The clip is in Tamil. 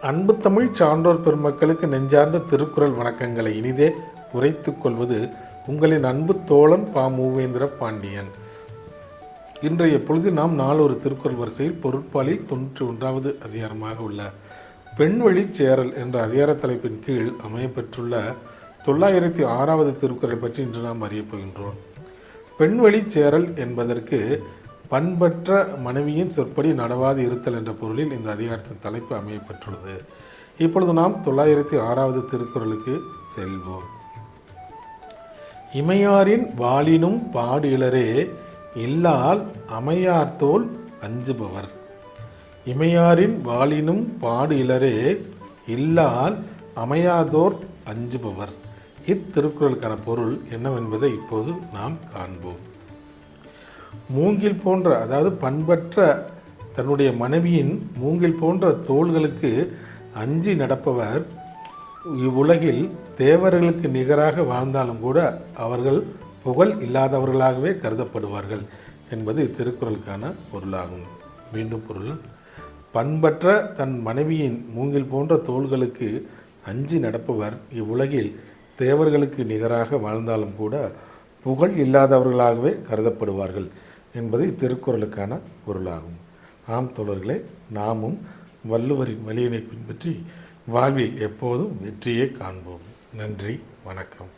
அன்பு தமிழ் சான்றோர் பெருமக்களுக்கு நெஞ்சார்ந்த திருக்குறள் வணக்கங்களை இனிதே உரைத்துக் கொள்வது உங்களின் அன்பு தோழன் பா. மூவேந்திர பாண்டியன். இன்றைய பொழுது நாம் நாளொரு திருக்குறள் வரிசையில் பொருட்பாலில் தொன்னூற்றி ஒன்றாவது அதிகாரமாக உள்ள பெண்வழி சேரல் என்ற அதிகார தலைப்பின் கீழ் அமையப்பெற்றுள்ள தொள்ளாயிரத்தி ஆறாவது திருக்குறளை பற்றி இன்று நாம் அறியப் போகின்றோம். பெண்வழி சேரல் என்பதற்கு பண்பற்ற மனைவியின் சொற்படி நடவாது இருத்தல் என்ற பொருளில் இந்த அதிகாரத்தின் தலைப்பு அமையப்பெற்றுள்ளது. இப்பொழுது நாம் தொள்ளாயிரத்தி ஆறாவது திருக்குறளுக்கு செல்வோம். இமையாரின் வாளினும் இளரே இல்லால் அமையார்தோல் அஞ்சுபவர். இமையாரின் வாளினும் பாடு இளரே இல்லால் அமையாதோர் அஞ்சுபவர். இத்திருக்குறளுக்கான பொருள் என்னவென்பதை இப்போது நாம் காண்போம். மூங்கில் போன்ற அதாவது பண்பற்ற தன்னுடைய மனைவியின் மூங்கில் போன்ற தோள்களுக்கு அஞ்சி நடப்பவர் இவ்வுலகில் தேவர்களுக்கு நிகராக வாழ்ந்தாலும் கூட அவர்கள் புகழ் இல்லாதவர்களாகவே கருதப்படுவார்கள் என்பது இத்திருக்குறளுக்கான பொருளாகும். மீண்டும் பொருள் பண்பற்ற தன் மனைவியின் மூங்கில் போன்ற தோள்களுக்கு அஞ்சி நடப்பவர் இவ்வுலகில் தேவர்களுக்கு நிகராக வாழ்ந்தாலும் கூட புகழ் இல்லாதவர்களாகவே கருதப்படுவார்கள் என்பது இத்திருக்குறளுக்கான பொருளாகும். ஆம் தோழர்களே நாமும் வள்ளுவரின் வழியினை பின்பற்றி வாழ்வில் எப்போதும் வெற்றியை காண்போம். நன்றி வணக்கம்.